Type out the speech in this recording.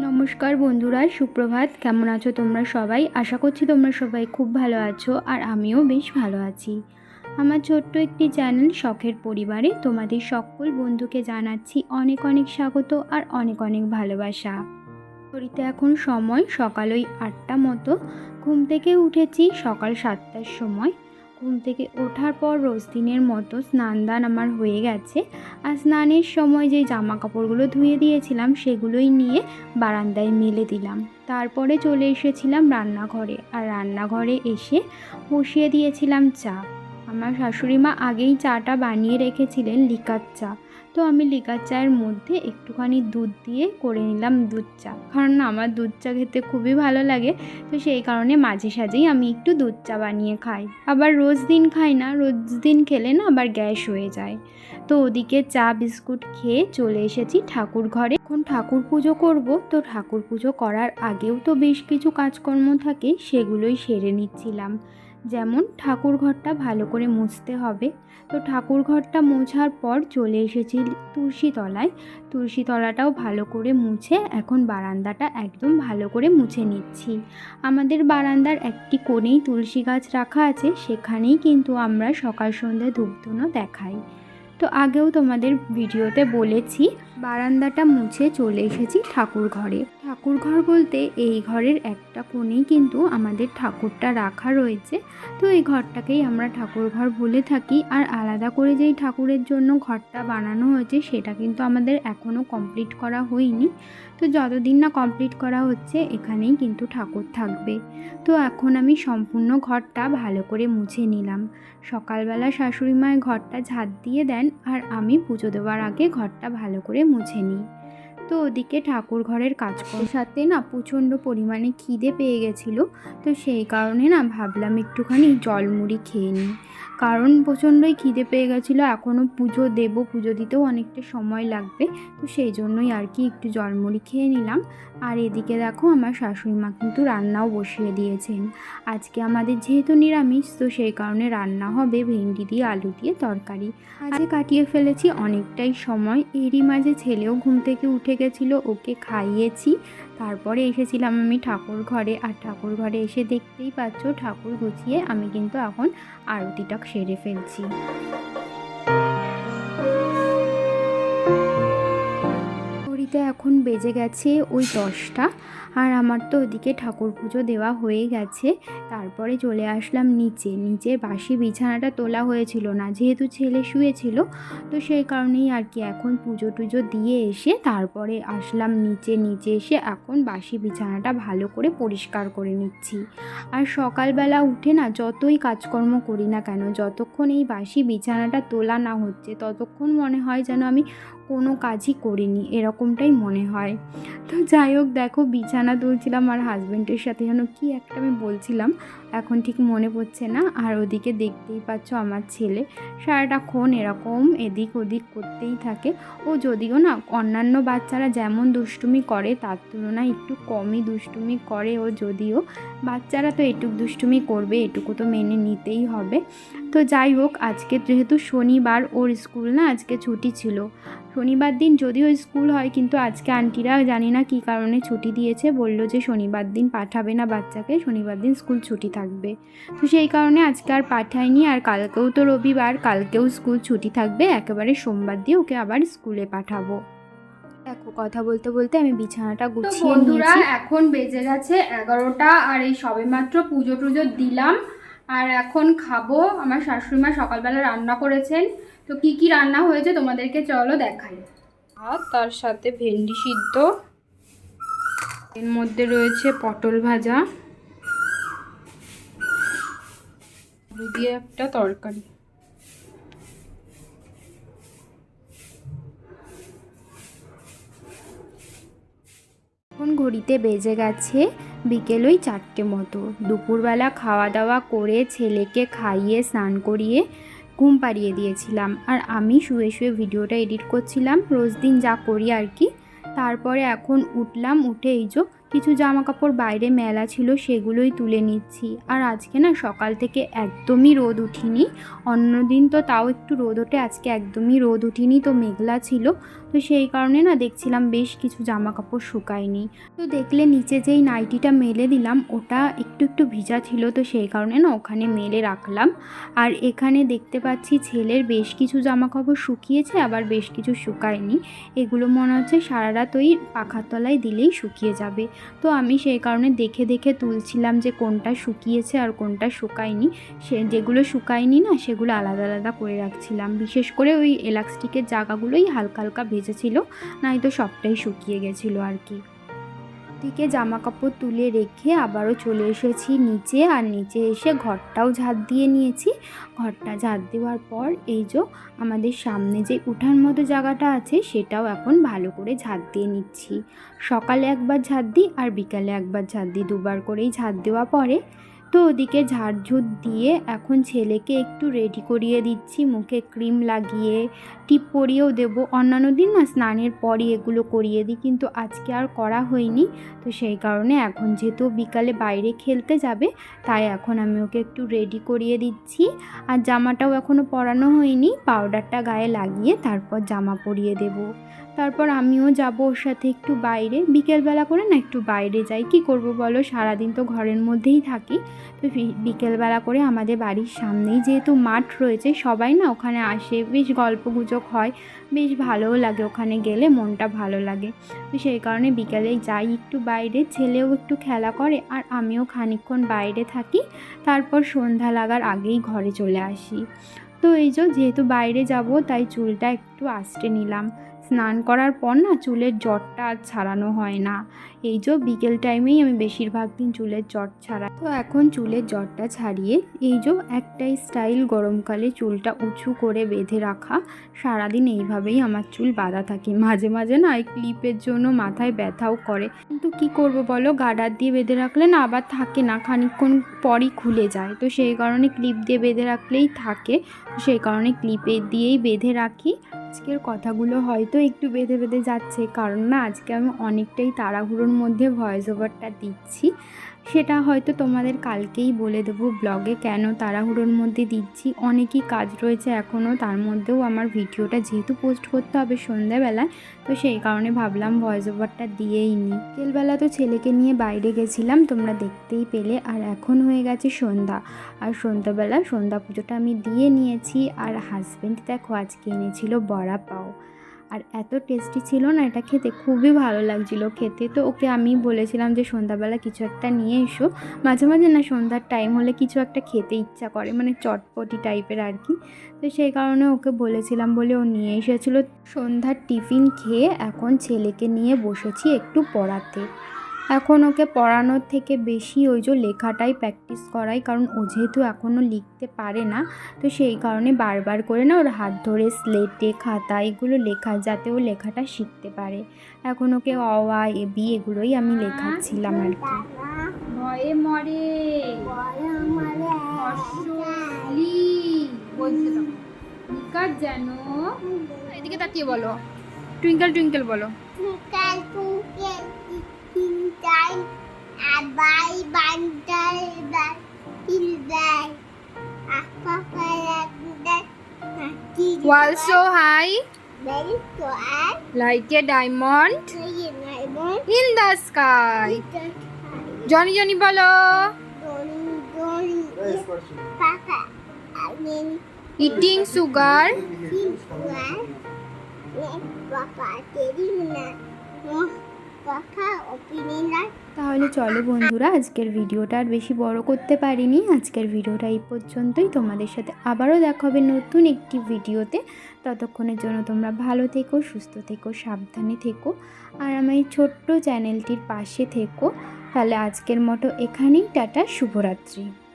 নমস্কার বন্ধুরা, সুপ্রভাত। কেমন আছো তোমরা সবাই? আশা করছি তোমরা সবাই খুব ভালো আছো আর আমিও বেশ ভালো আছি। আমার ছোট্ট একটি চ্যানেল শখের পরিবারে তোমাদের সকল বন্ধুকে জানাচ্ছি অনেক অনেক স্বাগত আর অনেক অনেক ভালোবাসা। ঘড়িতে এখন সময় সকাল ওই আটটা মতো। ঘুম থেকে উঠেছি সকাল সাতটার সময়। ঘুম থেকে ওঠার পর রোজ দিনের মতো স্নান দান আমার হয়ে গেছে। আর স্নানের সময় যে জামা কাপড়গুলো ধুয়ে দিয়েছিলাম, সেগুলোই নিয়ে বারান্দায় মেলে দিলাম। তারপরে চলে এসেছিলাম রান্নাঘরে। আর রান্নাঘরে এসে বসিয়ে দিয়েছিলাম চা। আমার শাশুড়ি মা আগেই চাটা বানিয়ে রেখেছিলেন লিকার চা। তো আমি লিকার চায়ের মধ্যে একটুখানি দুধ দিয়ে করে নিলাম দুধ চা। কারণ আমার দুধ চা খেতে খুবই ভালো লাগে, তো সেই কারণে মাঝে সাঝেই আমি একটু দুধ চা বানিয়ে খাই। আবার রোজ দিন খাই না, রোজ দিন খেলে না আবার গ্যাস হয়ে যায়। তো ওদিকে চা বিস্কুট খেয়ে চলে এসেছি ঠাকুর ঘরে। এখন ঠাকুর পুজো করব, তো ঠাকুর পুজো করার আগেও তো বেশ কিছু কাজকর্ম থাকে, সেগুলোই সেরে নিচ্ছিলাম। যেমন ঠাকুর ঘরটা ভালো করে মুছতে হবে। তো ঠাকুর ঘরটা মোছার পর চলে এসেছি তুলসী তলায় তুলসী তলাটাও ভালো করে মুছে এখন বারান্দাটা একদম ভালো করে মুছে নিচ্ছি। আমাদের বারান্দার একটি কোণেই তুলসী গাছ রাখা আছে, সেখানেই কিন্তু আমরা সকাল সন্ধ্যা ধূপধুনো দেখাই। তো আগেও তোমাদের ভিডিওতে বলেছি, বারান্দাটা মুছে চলে এসেছি ঠাকুর ঘরে ঠাকুর ঘর বলতে এই ঘরের একটা কোণেই কিন্তু আমাদের ঠাকুরটা রাখা রয়েছে। তো এই ঘরটাকেই আমরা ঠাকুর ঘর বলে থাকি। আর আলাদা করে যেই ঠাকুরের জন্য ঘরটা বানানো হয়েছে, সেটা কিন্তু আমাদের এখনও কমপ্লিট করা হয়নি। তো যতদিন না কমপ্লিট করা হচ্ছে, এখানেই কিন্তু ঠাকুর থাকবে। তো এখন আমি সম্পূর্ণ ঘরটা ভালো করে মুছে নিলাম। সকালবেলা শাশুড়ি মায়ের ঘরটা ঝাঁট দিয়ে দেন, আর আমি পুজো দেওয়ার আগে ঘরটা ভালো করে মুছে নিই। তো ওদিকে ঠাকুর ঘরের কাজ করার সাথে না প্রচণ্ড পরিমাণে খিদে পেয়ে গেছিল, তো সেই কারণে না ভাবলাম একটুখানি জলমুড়ি খেয়ে নিই। কারণ প্রচণ্ডই খিদে পেয়ে গেছিল এখনও পুজো দেবো, পুজো দিতেও অনেকটা সময় লাগবে, তো সেই জন্যই আর কি একটু জলমুড়ি খেয়ে নিলাম। আর এদিকে দেখো আমার শাশুড়ি মা কিন্তু রান্নাও বসিয়ে দিয়েছেন। আজকে আমাদের যেহেতু নিরামিষ, তো সেই কারণে রান্না হবে ভেন্ডি দিয়ে, আলু দিয়ে, তরকারি। আজকে কাটিয়ে ফেলেছি অনেকটাই সময়, এরই মাঝে ছেলেও ঘুম থেকে উঠে গেছিল ওকে খাইয়েছি। তারপরে এসেছিলাম আমি ঠাকুর ঘরে। আর ঠাকুর ঘরে এসে দেখতেই পাচ্ছ, ঠাকুর গুছিয়ে আমি কিন্তু এখন আরতিটা সেরে ফেলছি। ঘড়িতে এখন বেজে গেছে ওই দশটা। আর আমার তো ওদিকে ঠাকুর পুজো দেওয়া হয়ে গেছে। তারপরে চলে আসলাম নিচে। নিচে বাসি বিছানাটা তোলা হয়েছিল না, যেহেতু ছেলে শুয়েছিল, তো সেই কারণেই আর কি এখন পুজো টুজো দিয়ে এসে তারপরে আসলাম নিচে। নিচে এসে এখন বাসি বিছানাটা ভালো করে পরিষ্কার করে নিচ্ছি। আর সকালবেলা উঠে না যতই কাজকর্ম করি না কেন, যতক্ষণ এই বাসি বিছানাটা তোলা না হচ্ছে, ততক্ষণ মনে হয় যেন আমি কোনো কাজই করিনি, এরকমটাই মনে হয়। তো যাই হোক, দেখো বিছানা তুলছিলাম আর হাজব্যান্ডের সাথে যেন কি একটা আমি বলছিলাম, এখন ঠিক মনে পড়ছে না। আর ওদিকে দেখতেই পাচ্ছ আমার ছেলে সারাটাক্ষণ এরকম এদিক ওদিক করতেই থাকে। ও যদিও না, অন্যান্য বাচ্চারা যেমন দুষ্টুমি করে, তার তুলনায় একটু কমই দুষ্টুমি করে ও যদিও। বাচ্চারা তো এটুক দুষ্টুমি করবে, এটুকু তো মেনে নিতেই হবে। তো যাই হোক, আজকে যেহেতু শনিবার, ওর স্কুল না আজকে ছুটি ছিল। শনিবার দিন যদিও স্কুল হয় কিন্তু আজকে আন্টিরা জানি না কী কারণে ছুটি দিয়েছে। বলল যে শনিবার দিন পাঠাবে না বাচ্চাকে শনিবার দিন স্কুল ছুটি থাকবে। তো সেই কারণে আজকে আর পাঠায়নি আর কালকেও তো রবিবার কালকেও স্কুল ছুটি থাকবে। একেবারে সোমবার দিয়ে ওকে আবার স্কুলে পাঠাবো। দেখো কথা বলতে বলতে আমি বিছানাটা গুছিয়ে বন্ধুরা এখন বেজে গেছে এগারোটা আর এই সবেমাত্র পুজো টুজো দিলাম। আর এখন খাব, আমার শাশুড়ি মা সকালবেলা রান্না করেছেন। তো কি কি রান্না হয়েছে তোমাদেরকে চলো দেখাই। আর তার সাথে ভেন্ডি সিদ্ধ। এর মধ্যে রয়েছে পটল ভাজা। দিয়ে একটা তরকারি। এখন ঘড়িতে বেজে গেছে। বিকেল ওই চারটে মতো। দুপুরবেলা খাওয়া দাওয়া করে ছেলেকে খাইয়ে, স্নান করিয়ে ঘুম পাড়িয়ে দিয়েছিলাম। আর আমি শুয়ে শুয়ে ভিডিওটা এডিট করছিলাম। রোজ দিন যা করি আর কি। তারপরে এখন উঠলাম, উঠে এই যে কিছু জামা কাপড় বাইরে মেলা ছিল, সেগুলোই তুলে নিচ্ছি। আর আজকে না সকাল থেকে একদমই রোদ উঠিনি। অন্যদিন তো তাও একটু রোদ ওঠে, আজকে একদমই রোদ উঠিনি, তো মেঘলা ছিল। তো সেই কারণে না দেখছিলাম বেশ কিছু জামা কাপড় শুকায়নি। তো দেখলে নিচে যেই নাইটিটা মেলে দিলাম, ওটা একটু একটু ভিজা ছিল, তো সেই কারণে না ওখানে মেলে রাখলাম। আর এখানে দেখতে পাচ্ছি ছেলের বেশ কিছু জামা কাপড় শুকিয়েছে, আবার বেশ কিছু শুকায়নি। এগুলো মনে হচ্ছে সারা রাত ওই পাখার তলায় দিলেই শুকিয়ে যাবে। তো আমি সেই কারণে দেখে দেখে তুলছিলাম যে কোনটা শুকিয়েছে আর কোনটা শুকায়নি। সে যেগুলো শুকায়নি না, সেগুলো আলাদা আলাদা করে রাখছিলাম। বিশেষ করে ওই এলাস্টিকের জায়গাগুলোই হালকা হালকা ভেজেছিল নাই তো সবটাই শুকিয়ে গেছিল আর কি। দিকে জামা কাপড় তুলে রেখে আবারও চলে এসেছি নিচে। আর নিচে এসে ঘরটাও ঝাড় দিয়ে নিয়েছি। ঘরটা ঝাড় দেওয়ার পর এই যে আমাদের সামনে যে উঠার মতো জায়গাটা আছে, সেটাও এখন ভালো করে ঝাড় দিয়ে নিচ্ছি। সকালে একবার ঝাড় দিই আর বিকালে একবার ঝাড় দিই। দুবার করেই ঝাড় দেওয়া পরে তো ওদিকে ঝাড়ঝুট দিয়ে এখন ছেলেকে একটু রেডি করিয়ে দিচ্ছি, মুখে ক্রিম লাগিয়ে টিপ পরিয়েও দেবো। অন্যান্য দিন না স্নানের পরই এগুলো করিয়ে দিই, কিন্তু আজকে আর করা হয়নি। তো সেই কারণে এখন যেহেতু বিকালে বাইরে খেলতে যাবে, তাই এখন আমি ওকে একটু রেডি করিয়ে দিচ্ছি। আর জামাটাও এখনও পরানো হয়নি পাউডারটা গায়ে লাগিয়ে তারপর জামা পরিয়ে দেব। তারপর আমিও যাব ওর সাথে একটু বাইরে। বিকেলবেলা করে না একটু বাইরে যাই। কি করব বলো? সারাদিন তো ঘরের মধ্যেই থাকি। তো বিকেলবেলা করে আমাদের বাড়ির সামনেই যেহেতু মাঠ রয়েছে, সবাই না ওখানে আসে। বেশ গল্প গুজব হয়, বেশ ভালোও লাগে ওখানে গেলে, মনটা ভালো লাগে। তো সেই কারণে বিকেলে যাই একটু বাইরে, ছেলেও একটু খেলা করে আর আমিও খানিকক্ষণ বাইরে থাকি, তারপর সন্ধ্যা লাগার আগেই ঘরে চলে আসি। তো এই যেহেতু বাইরে যাব, তাই চুলটা একটু আঁচড়ে নিলাম। স্নান করার পর না চুলের জটটা আর ছাড়ানো হয় না। এই যে বিকেল টাইমেই আমি বেশিরভাগ দিন চুলের জট ছাড়াই। তো এখন চুলের জটটা ছাড়িয়ে এই যে একটাই স্টাইল গরমকালে চুলটা উঁচু করে বেঁধে রাখা। সারাদিন এইভাবেই আমার চুল বাঁধা থাকে। মাঝে মাঝে না এই ক্লিপের জন্য মাথায় ব্যথাও করে। কিন্তু কি করব বলো? গার্ডার দিয়ে বেঁধে রাখলে না আবার থাকে না। খানিকক্ষণ পরই খুলে যায়। তো সেই কারণে ক্লিপ দিয়ে বেঁধে রাখলেই থাকে। সেই কারণে ক্লিপে দিয়েই বেঁধে রাখি। আজকের কথাগুলো হয়তো একটু বেঁধে বেঁধে যাচ্ছে। কারণ না, আজকে আমি অনেকটাই তাড়াহুড়োর মধ্যে ভয়েস ওভারটা দিচ্ছি। সেটা হয়তো তোমাদের কালকেই বলে দেবো ব্লগে কেন তাড়াহুড়োর মধ্যে দিচ্ছি। অনেকই কাজ রয়েছে এখনও তার মধ্যেও আমার ভিডিওটা যেহেতু পোস্ট করতে হবে সন্ধ্যাবেলায়, তো সেই কারণে ভাবলাম ভয়েস ওভারটা দিয়েই নিই বিকেলবেলা তো ছেলেকে নিয়ে বাইরে গেছিলাম, তোমরা দেখতেই পেলে। আর এখন হয়ে গেছে সন্ধ্যা। আর সন্ধ্যাবেলা সন্ধ্যা পুজোটা আমি দিয়ে নিয়েছি। আর হাজব্যান্ড দেখো, আজকে এনেছিল বড়া পাও। আর এত টেস্টি ছিল না, এটা খেতে খুবই ভালো লাগছিল খেতে। তো ওকে আমি বলেছিলাম যে, সন্ধ্যাবেলা কিছু একটা নিয়ে এসো। মাঝে মাঝে না, সন্ধ্যার টাইম হলে কিছু একটা খেতে ইচ্ছা করে মানে চটপটি টাইপের আর কি তো সেই কারণে ওকে বলেছিলাম বলে ও নিয়ে এসেছিল। সন্ধ্যার টিফিন খেয়ে এখন ছেলেকে নিয়ে বসেছি একটু পড়াতে। এখন ওকে পড়ানোর থেকে বেশি ওই যে লেখাটাই প্র্যাকটিস করাই কারণ ও যেহেতু এখনও লিখতে পারে না তো সেই কারণে বারবার করে না ওর হাত ধরে স্লেটে খাতা এগুলো লেখা যাতে ও লেখাটা শিখতে পারে। এখন ওকে অ আ এ বি এগুলোই আমি লেখাচ্ছিলাম আর কি। ভয়ে মরে। যেন। এদিকে তাকিয়ে বলো। টুইঙ্কেল টুইঙ্কেল বলো। Bukan mungkin Apa kalau kita mati world so high Beri soal like a diamond saya nak bon in the sky kita Johnny Johnny বলো doni doni papa sugar siswa Nek papa jadi mana Mau papa opini lah তাহলে চলো বন্ধুরা, আজকের ভিডিওটা আর বেশি বড় করতে পারিনি। আজকের ভিডিওটা এই পর্যন্তই। তোমাদের সাথে আবারও দেখা হবে নতুন একটি ভিডিওতে। ততক্ষণের জন্য তোমরা ভালো থেকো, সুস্থ থেকো, সাবধানে থেকো। আর আমার এই ছোট্ট চ্যানেলটির পাশে থেকো। তাহলে আজকের মতো এখানেই। টাটা, শুভরাত্রি।